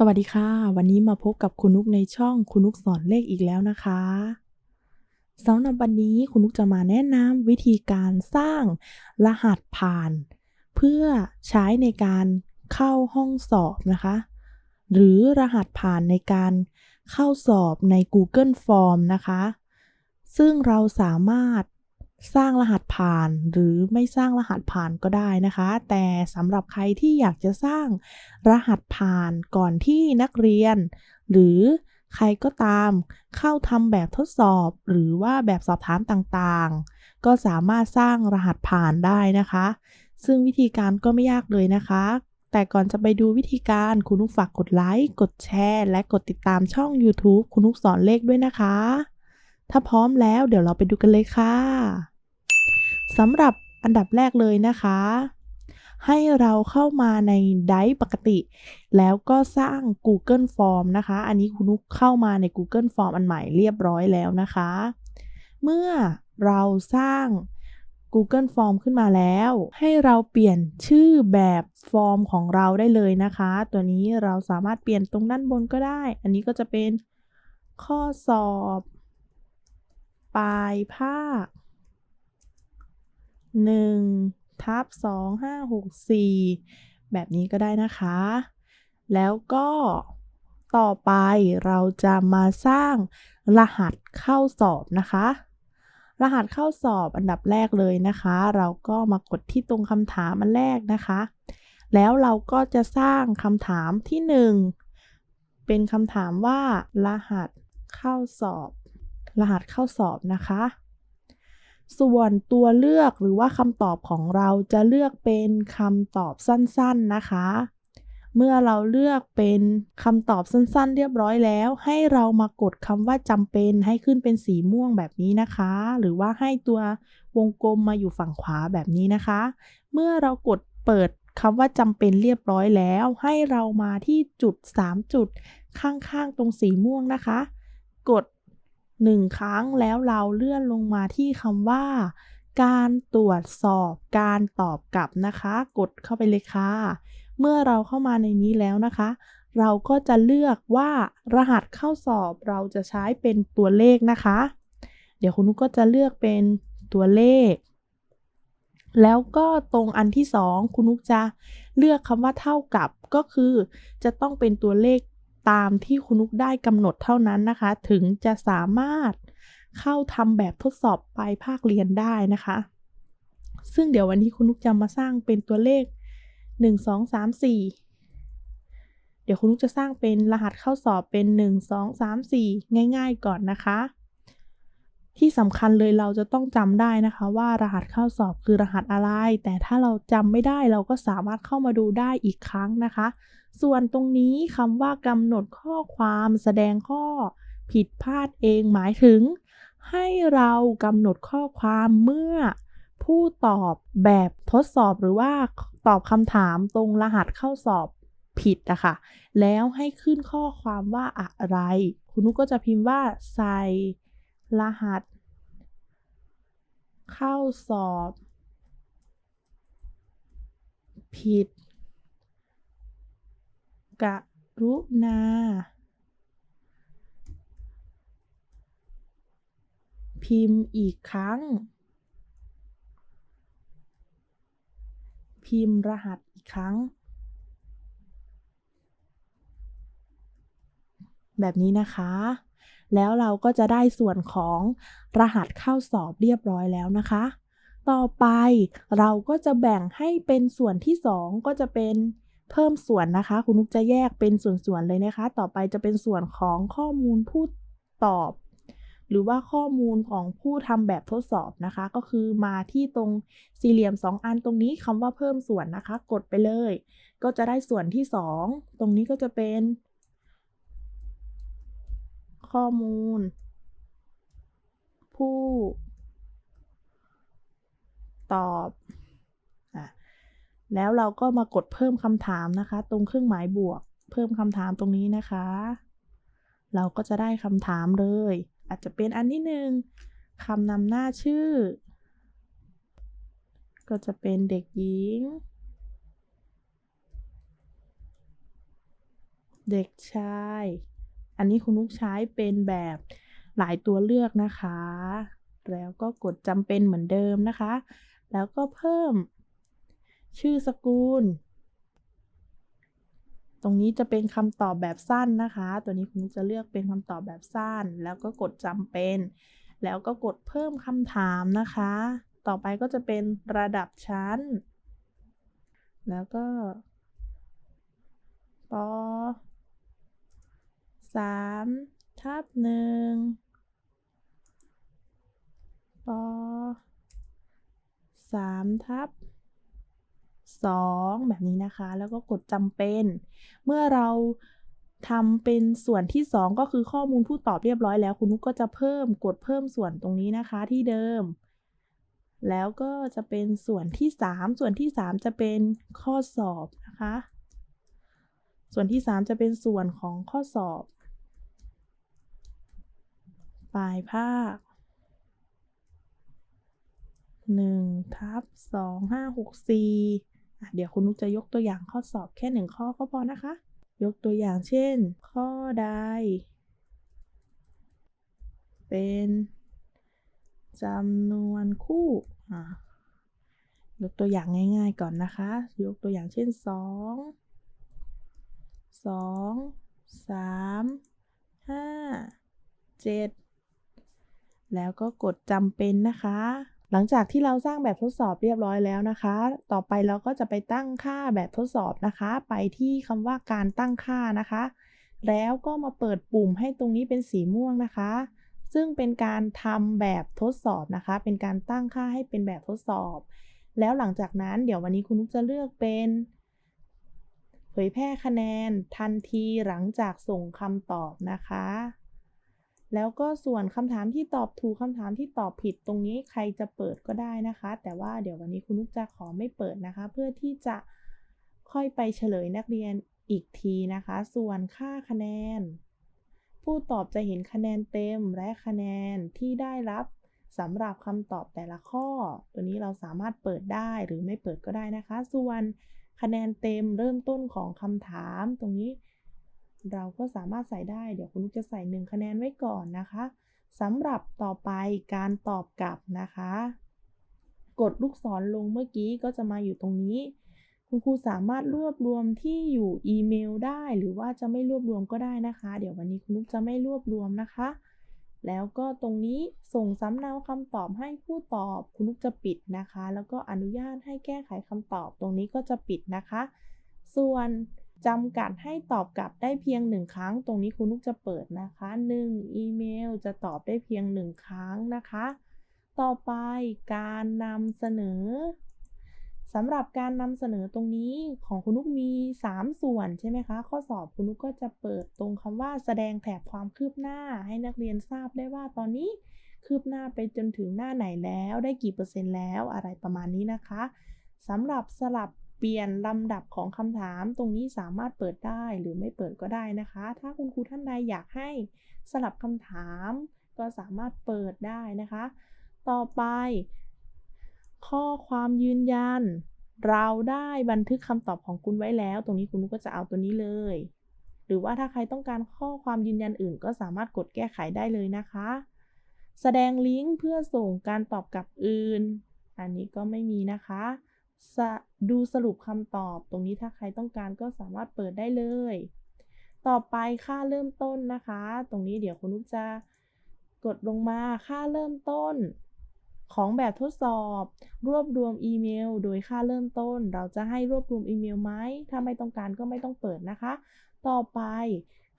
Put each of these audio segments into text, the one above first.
สวัสดีค่ะ วันนี้มาพบกับคุณนุกในช่องคุณนุกสอนเลขอีกแล้วนะคะสำหรับวันนี้คุณนุกจะมาแนะนำวิธีการสร้างรหัสผ่าน เพื่อใช้ในการเข้าห้องสอบนะคะ หรือรหัสผ่านในการเข้าสอบใน Google Form นะคะ ซึ่งเราสามารถ สร้างรหัสผ่านหรือไม่สร้างรหัสผ่านก็ได้นะคะ แต่สำหรับใครที่อยากจะสร้างรหัสผ่านก่อนที่นักเรียน หรือใครก็ตามเข้าทำแบบทดสอบ หรือว่าแบบสอบถามต่างๆ ก็สามารถสร้างรหัสผ่านได้นะคะ ซึ่งวิธีการก็ไม่ยากเลยนะคะ แต่ก่อนจะไปดูวิธีการคุณนุกฝากกดไลค์ กดแชร์ และกดติดตามช่อง YouTube คุณนุกสอนเลขด้วยนะคะ ถ้าพร้อมแล้วเดี๋ยวเราไปดูกันเลยค่ะสำหรับอันดับแรกเลยนะคะ ให้เราเข้ามาในไดปกติ แล้วก็สร้าง Google Form นะคะ อันนี้คุณนุกเข้ามาใน Google Form อันใหม่เรียบร้อยแล้วนะคะ เมื่อเราสร้าง Google Form ขึ้นมาแล้ว ให้เราเปลี่ยนชื่อแบบฟอร์มของเราได้เลยนะคะ ตัวนี้เราสามารถเปลี่ยนตรงด้านบนก็ได้ อันนี้ก็จะเป็นข้อสอบ ปลายภาค1ทับ2 5 6 4 แบบนี้ก็ได้นะคะ แล้วก็ต่อไปเราจะมาสร้างรหัสเข้าสอบนะคะ รหัสเข้าสอบอันดับแรกเลยนะคะ เราก็มากดที่ตรงคำถามอันแรกนะคะ แล้วเราก็จะสร้างคำถามที่ 1 เป็นคำถามว่ารหัสเข้าสอบ รหัสเข้าสอบนะคะ ส่วนตัวเลือกหรือว่าคำตอบของเราจะเลือกเป็นคำตอบสั้นๆนะคะ เมื่อเราเลือกเป็นคำตอบสั้นๆ เรียบร้อยแล้ว ให้เรามากดคำว่าจำเป็นให้ขึ้นเป็นสีม่วงแบบนี้นะคะ หรือว่าให้ตัววงกลมมาอยู่ฝั่งขวาแบบนี้นะคะ เมื่อเรากดเปิดคำว่าจำเป็นเรียบร้อยแล้ว ให้เรามาที่จุด 3 จุดข้างๆ ตรงสีม่วงนะคะ กด หนึ่งครั้งแล้วเราเลื่อนลงมาที่คำว่า การตรวจสอบการตอบกลับนะคะ กดเข้าไปเลยค่ะ เมื่อเราเข้ามาในนี้แล้วนะคะ เราก็จะเลือกว่ารหัสเข้าสอบเราจะใช้เป็นตัวเลขนะคะ เดี๋ยวคุณนุกก็จะเลือกเป็นตัวเลข แล้วก็ตรงอันที่สองคุณนุกจะเลือกคำว่าเท่ากับก็คือ จะต้องเป็นตัวเลข ตามที่คุณนุกได้กำหนดเท่านั้นนะคะ ถึงจะสามารถเข้าทำแบบทดสอบปลายภาคเรียนได้นะคะ ซึ่งเดี๋ยววันนี้คุณนุกจะมาสร้างเป็นตัวเลข 1 2 3 4 เดี๋ยวคุณนุกจะสร้างเป็นรหัสเข้าสอบเป็น 1 2 3 4 ง่าย ๆ ก่อนนะคะ ที่สำคัญเลยเราจะต้องจำได้นะคะ ว่ารหัสเข้าสอบคือรหัสอะไร แต่ถ้าเราจำไม่ได้เราก็สามารถเข้ามาดูได้อีกครั้งนะคะ ส่วนตรงนี้คำว่ากำหนดข้อความแสดงข้อผิดพลาดเองหมายถึง ให้เรากำหนดข้อความเมื่อผู้ตอบแบบทดสอบหรือว่าตอบคำถามตรงรหัสเข้าสอบผิดอะค่ะ แล้วให้ขึ้นข้อความว่าอะไร คุณนุกก็จะพิมพ์ว่าใส่ รหัส เข้าสอบ ผิดกรุณา พิมพ์อีกครั้ง พิมพ์รหัสอีกครั้ง แบบนี้นะคะ แล้วเราก็จะได้ส่วนของรหัสเข้าสอบเรียบร้อยแล้วนะคะ ต่อไปเราก็จะแบ่งให้เป็นส่วนที่ 2 ก็จะเป็นเพิ่มส่วนนะคะ คุณนุกจะแยกเป็นส่วนๆเลยนะคะ ต่อไปจะเป็นส่วนของข้อมูลผู้ตอบ หรือว่าข้อมูลของผู้ทำแบบทดสอบนะคะ ก็คือมาที่ตรงสี่เหลี่ยม 2 อันตรงนี้คำว่าเพิ่มส่วนนะคะ กดไปเลย ก็จะได้ส่วนที่ 2 ตรงนี้ก็จะเป็น ข้อมูล ผู้ ตอบแล้วเราก็มากดเพิ่มคำถามนะคะ ตรงเครื่องหมายบวก เพิ่มคำถามตรงนี้นะคะ เราก็จะได้คำถามเลย อาจจะเป็นอันที่หนึ่งคำนำหน้าชื่อ ก็จะเป็นเด็กหญิง เด็กชาย อันนี้คุณนุกใช้เป็นแบบหลายตัวเลือกนะคะ แล้วก็กดจำเป็นเหมือนเดิมนะคะ แล้วก็เพิ่มชื่อสกุล ตรงนี้จะเป็นคำตอบแบบสั้นนะคะ ตัวนี้คุณนุกจะเลือกเป็นคำตอบแบบสั้น แล้วก็กดจำเป็น แล้วก็กดเพิ่มคำถามนะคะ ต่อไปก็จะเป็นระดับชั้น แล้วก็ป สามทับหนึ่งปสามทับสองแบบนี้นะคะ แล้วก็กดจำเป็น เมื่อเราทำเป็นส่วนที่ 2 ก็คือข้อมูลผู้ตอบเรียบร้อยแล้ว คุณนุกก็จะเพิ่มกดเพิ่มส่วนตรงนี้นะคะที่เดิม แล้วก็จะเป็นส่วนที่ 3 ส่วนที่ 3 จะเป็นข้อสอบนะคะ ส่วนที่ 3 จะเป็นส่วนของข้อสอบ ปลายภาค1ทับ2 5 6 4 เดี๋ยวคุณนุกจะยกตัวอย่างข้อสอบแค่ 1 ข้อก็พอนะคะ ยกตัวอย่างเช่น ข้อใด เป็นจำนวนคู่ ยกตัวอย่างง่ายๆก่อนนะคะ ยกตัวอย่างเช่น 2 2 3 5 7 แล้วก็กดจำเป็นนะคะ หลังจากที่เราสร้างแบบทดสอบเรียบร้อยแล้วนะคะ ต่อไปเราก็จะไปตั้งค่าแบบทดสอบนะคะ ไปที่คำว่าการตั้งค่านะคะ แล้วก็มาเปิดปุ่มให้ตรงนี้เป็นสีม่วงนะคะ ซึ่งเป็นการทำแบบทดสอบนะคะ เป็นการตั้งค่าให้เป็นแบบทดสอบ แล้วหลังจากนั้นเดี๋ยววันนี้คุณนุกจะเลือกเป็นเผยแพร่คะแนนทันทีหลังจากส่งคำตอบนะคะ แล้วก็ส่วนคำถามที่ตอบถูกคำถามที่ตอบผิดตรงนี้ใครจะเปิดก็ได้นะคะ แต่ว่าเดี๋ยววันนี้คุณนุกจะขอไม่เปิดนะคะ เพื่อที่จะค่อยไปเฉลยนักเรียนอีกทีนะคะ ส่วนค่าคะแนน ผู้ตอบจะเห็นคะแนนเต็มและคะแนนที่ได้รับสำหรับคำตอบแต่ละข้อ ตัวนี้เราสามารถเปิดได้หรือไม่เปิดก็ได้นะคะ ส่วนคะแนนเต็มเริ่มต้นของคำถามตรงนี้ เราก็สามารถใส่ได้ เดี๋ยวคุณลูกจะใส่ 1 คะแนนไว้ก่อนนะคะสำหรับต่อไปการตอบกลับนะคะ กดลูกศรลงเมื่อกี้ก็จะมาอยู่ตรงนี้ คุณครูสามารถรวบรวมที่อยู่อีเมลได้หรือว่าจะไม่รวบรวมก็ได้นะคะ เดี๋ยววันนี้คุณลูกจะไม่รวบรวมนะคะ แล้วก็ตรงนี้ส่งสำเนาคำตอบให้ผู้ตอบคุณลูกจะปิดนะคะ แล้วก็อนุญาตให้แก้ไขคำตอบตรงนี้ก็จะปิดนะคะ ส่วน จำกัดให้ตอบกลับได้เพียงหนึ่งครั้ง ตรงนี้คุณนุกจะเปิดนะคะ1อีเมลจะตอบได้เพียงหนึ่งครั้งนะคะ ต่อไปการนำเสนอสำหรับการนำเสนอตรงนี้ของคุณนุกมี 3 ส่วนใช่ไหมคะ ข้อสอบคุณนุกก็จะเปิดตรงคำว่าแสดงแถบความคืบหน้า ให้นักเรียนทราบได้ว่าตอนนี้คืบหน้าไปจนถึงหน้าไหนแล้ว ได้กี่เปอร์เซ็นต์แล้วอะไรประมาณนี้นะคะสำหรับสลับ เปลี่ยนลำดับของคำถามตรงนี้สามารถเปิดได้หรือไม่เปิดก็ได้นะคะ ถ้าคุณครูท่านใดอยากให้สลับคำถาม ก็สามารถเปิดได้นะคะ ต่อไป ข้อความยืนยัน เราได้บันทึกคำตอบของคุณไว้แล้ว ตรงนี้คุณก็จะเอาตัวนี้เลย หรือว่าถ้าใครต้องการข้อความยืนยันอื่น ก็สามารถกดแก้ไขได้เลยนะคะ แสดงลิงก์เพื่อส่งการตอบกลับอื่น อันนี้ก็ไม่มีนะคะ ดูสรุปคำตอบ ตรงนี้ถ้าใครต้องการก็สามารถเปิดได้เลย ต่อไปค่าเริ่มต้นนะคะ ตรงนี้เดี๋ยวคุณลูกจะกดลงมาค่าเริ่มต้นของแบบทดสอบ รวบรวมอีเมล โดยค่าเริ่มต้น เราจะให้รวบรวมอีเมลไหมถ้าไม่ต้องการก็ไม่ต้องเปิดนะคะ ต่อไป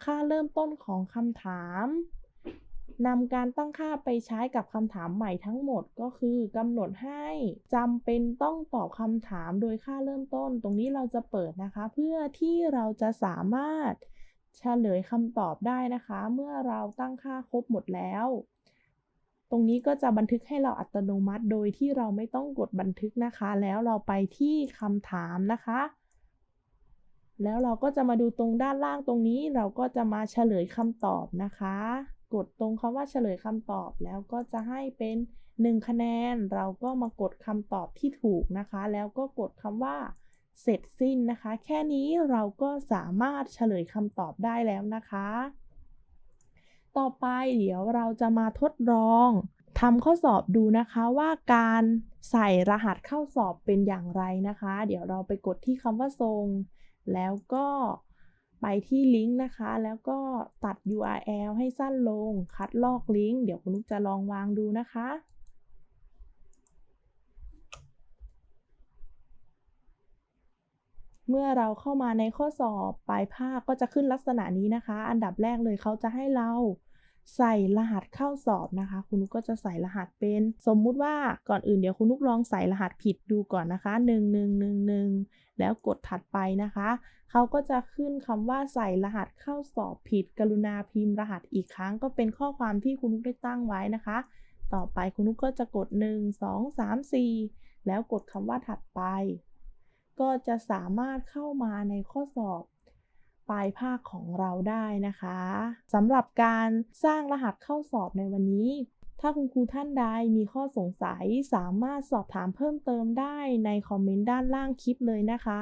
ค่าเริ่มต้นของคำถาม นำการตั้งค่าไปใช้กับคำถามใหม่ทั้งหมดก็คือกำหนดให้จำเป็นต้องตอบคำถามโดยค่าเริ่มต้น ตรงนี้เราจะเปิดนะคะ เพื่อที่เราจะสามารถเฉลยคำตอบได้นะคะ เมื่อเราตั้งค่าครบหมดแล้ว ตรงนี้ก็จะบันทึกให้เราอัตโนมัติ โดยที่เราไม่ต้องกดบันทึกนะคะ แล้วเราไปที่คำถามนะคะ แล้วเราก็จะมาดูตรงด้านล่างตรงนี้ เราก็จะมาเฉลยคำตอบนะคะ กดตรงคำว่าเฉลยคำตอบแล้วก็จะให้เป็น 1 คะแนน เราก็มากดคำตอบที่ถูกนะคะ แล้วก็กดคำว่าเสร็จสิ้นนะคะ แค่นี้เราก็สามารถเฉลยคำตอบได้แล้วนะคะ ต่อไปเดี๋ยวเราจะมาทดลองทำข้อสอบดูนะคะว่าการใส่รหัสเข้าสอบเป็นอย่างไรนะคะ เดี๋ยวเราไปกดที่คำว่าส่งแล้วก็ ไปที่ลิงก์นะคะ แล้วก็ตัด URL ให้สั้นลง คัดลอกลิงก์ เดี๋ยวคุณลูกจะลองวางดูนะคะ เมื่อเราเข้ามาในข้อสอบปลายภาคก็จะขึ้นลักษณะนี้นะคะ อันดับแรกเลยเขาจะให้เรา ใส่รหัสเข้าสอบนะคะ คุณนุกก็จะใส่รหัสเป็น สมมุติว่าก่อนอื่นเดี๋ยวคุณนุกลองใส่รหัสผิดดูก่อนนะคะ 1 1 1 1 แล้วกดถัดไปนะคะ เขาก็จะขึ้นคำว่าใส่รหัสเข้าสอบผิด กรุณาพิมพ์รหัสอีกครั้ง ก็เป็นข้อความที่คุณนุกได้ตั้งไว้นะคะ ต่อไปคุณนุกก็จะกด 1 2 3 4 แล้วกดคำว่าถัดไป ก็จะสามารถเข้ามาในข้อสอบ ปลายภาคของเราได้นะคะสำหรับการสร้างรหัสเข้าสอบในวันนี้ ถ้าคุณครูท่านใดมีข้อสงสัยสามารถสอบถามเพิ่มเติมได้ในคอมเมนต์ด้านล่างคลิปเลยนะคะ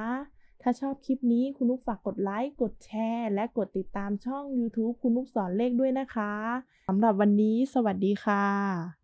ถ้าชอบคลิปนี้คุณนุกฝากกดไลค์ กดแชร์ และกดติดตามช่อง YouTube คุณนุกสอนเลขด้วยนะคะสำหรับวันนี้ สวัสดีค่ะ